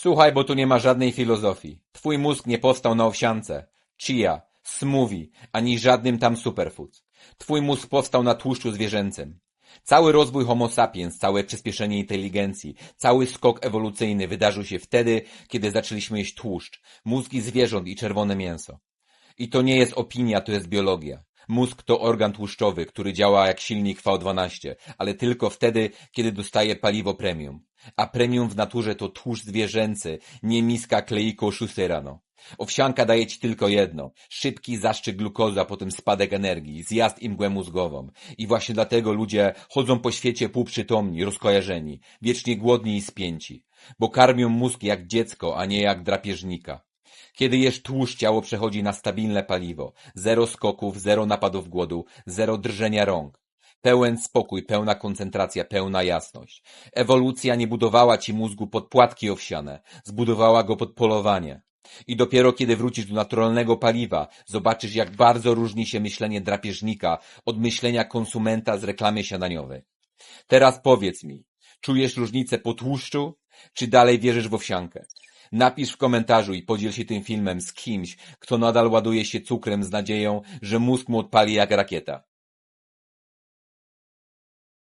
Słuchaj, bo tu nie ma żadnej filozofii. Twój mózg nie powstał na owsiance, chia, smoothie, ani żadnym tam superfood. Twój mózg powstał na tłuszczu zwierzęcym. Cały rozwój homo sapiens, całe przyspieszenie inteligencji, cały skok ewolucyjny wydarzył się wtedy, kiedy zaczęliśmy jeść tłuszcz, mózgi zwierząt i czerwone mięso. I to nie jest opinia, to jest biologia. Mózg to organ tłuszczowy, który działa jak silnik V12, ale tylko wtedy, kiedy dostaje paliwo premium. A premium w naturze to tłuszcz zwierzęcy, nie miska kleiku o szóstej rano. Owsianka daje ci tylko jedno. Szybki zastrzyk glukozy, a potem spadek energii, zjazd i mgłę mózgową. I właśnie dlatego ludzie chodzą po świecie półprzytomni, rozkojarzeni, wiecznie głodni i spięci. Bo karmią mózg jak dziecko, a nie jak drapieżnika. Kiedy jesz tłuszcz, ciało przechodzi na stabilne paliwo. Zero skoków, zero napadów głodu, zero drżenia rąk. Pełen spokój, pełna koncentracja, pełna jasność. Ewolucja nie budowała ci mózgu pod płatki owsiane, zbudowała go pod polowanie. I dopiero kiedy wrócisz do naturalnego paliwa, zobaczysz jak bardzo różni się myślenie drapieżnika od myślenia konsumenta z reklamy śniadaniowej. Teraz powiedz mi, czujesz różnicę po tłuszczu, czy dalej wierzysz w owsiankę? Napisz w komentarzu i podziel się tym filmem z kimś, kto nadal ładuje się cukrem z nadzieją, że mózg mu odpali jak rakieta.